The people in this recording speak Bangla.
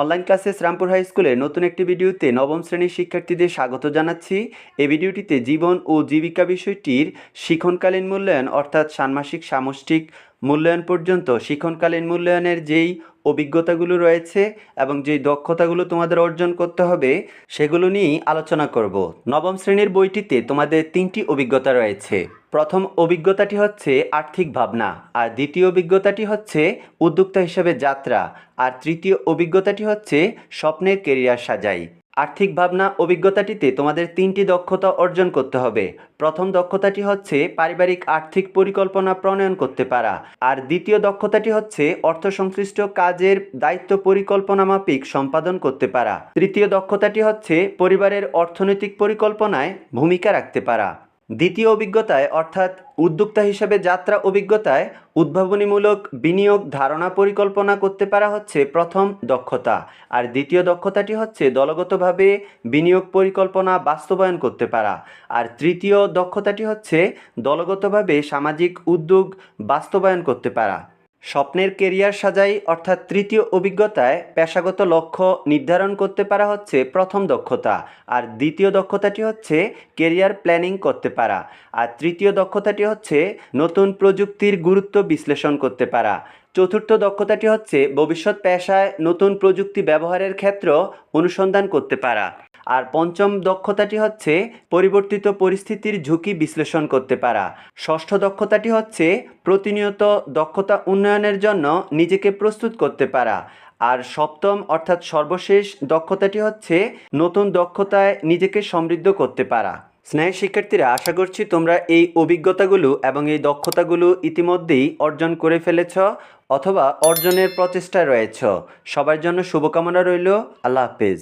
অনলাইন ক্লাসেস রামপুর হাই স্কুলের নতুন একটি ভিডিওতে নবম শ্রেণির শিক্ষার্থীদের স্বাগত জানাচ্ছি। এই ভিডিওটিতে জীবন ও জীবিকা বিষয়টির শিক্ষণকালীন মূল্যায়ন, অর্থাৎ ষান্মাসিক সামষ্টিক মূল্যায়ন পর্যন্ত শিক্ষণকালীন মূল্যায়নের যেই অভিজ্ঞতাগুলো রয়েছে এবং যে দক্ষতাগুলো তোমাদের অর্জন করতে হবে, সেগুলো নিয়েই আলোচনা করব। নবম শ্রেণির বইটিতে তোমাদের তিনটি অভিজ্ঞতা রয়েছে। প্রথম অভিজ্ঞতাটি হচ্ছে আর্থিক ভাবনা, আর দ্বিতীয় অভিজ্ঞতাটি হচ্ছে উদ্যোক্তা হিসেবে যাত্রা, আর তৃতীয় অভিজ্ঞতাটি হচ্ছে স্বপ্নের কেরিয়ার সাজাই। আর্থিক ভাবনা অভিজ্ঞতাটিতে তোমাদের তিনটি দক্ষতা অর্জন করতে হবে। প্রথম দক্ষতাটি হচ্ছে পারিবারিক আর্থিক পরিকল্পনা প্রণয়ন করতে পারা। আর দ্বিতীয় দক্ষতাটি হচ্ছে অর্থ সংশ্লিষ্ট কাজের দায়িত্ব পরিকল্পনা মাফিক সম্পাদন করতে পারা। তৃতীয় দক্ষতাটি হচ্ছে পরিবারের অর্থনৈতিক পরিকল্পনায় ভূমিকা রাখতে পারা। দ্বিতীয় অভিজ্ঞতায়, অর্থাৎ উদ্যোক্তা হিসেবে যাত্রা অভিজ্ঞতায়, উদ্ভাবনীমূলক বিনিয়োগ ধারণা পরিকল্পনা করতে পারা হচ্ছে প্রথম দক্ষতা। আর দ্বিতীয় দক্ষতাটি হচ্ছে দলগতভাবে বিনিয়োগ পরিকল্পনা বাস্তবায়ন করতে পারা। আর তৃতীয় দক্ষতাটি হচ্ছে দলগতভাবে সামাজিক উদ্যোগ বাস্তবায়ন করতে পারা। স্বপ্নের কেরিয়ার সাজাই অর্থাৎ তৃতীয় অভিজ্ঞতায় পেশাগত লক্ষ্য নির্ধারণ করতে পারা হচ্ছে প্রথম দক্ষতা, আর দ্বিতীয় দক্ষতাটি হচ্ছে কেরিয়ার প্ল্যানিং করতে পারা, আর তৃতীয় দক্ষতাটি হচ্ছে নতুন প্রযুক্তির গুরুত্ব বিশ্লেষণ করতে পারা। চতুর্থ দক্ষতাটি হচ্ছে ভবিষ্যৎ পেশায় নতুন প্রযুক্তি ব্যবহারের ক্ষেত্র অনুসন্ধান করতে পারা। আর পঞ্চম দক্ষতাটি হচ্ছে পরিবর্তিত পরিস্থিতির ঝুঁকি বিশ্লেষণ করতে পারা। ষষ্ঠ দক্ষতাটি হচ্ছে প্রতিনিয়ত দক্ষতা উন্নয়নের জন্য নিজেকে প্রস্তুত করতে পারা। আর সপ্তম অর্থাৎ সর্বশেষ দক্ষতাটি হচ্ছে নতুন দক্ষতায় নিজেকে সমৃদ্ধ করতে পারা। স্নেহ শিক্ষার্থীরা, আশা করছি তোমরা এই অভিজ্ঞতাগুলো এবং এই দক্ষতাগুলো ইতিমধ্যেই অর্জন করে ফেলেছ অথবা অর্জনের প্রচেষ্টায় রয়েছ। সবার জন্য শুভকামনা রইল। আল্লাহ হাফেজ।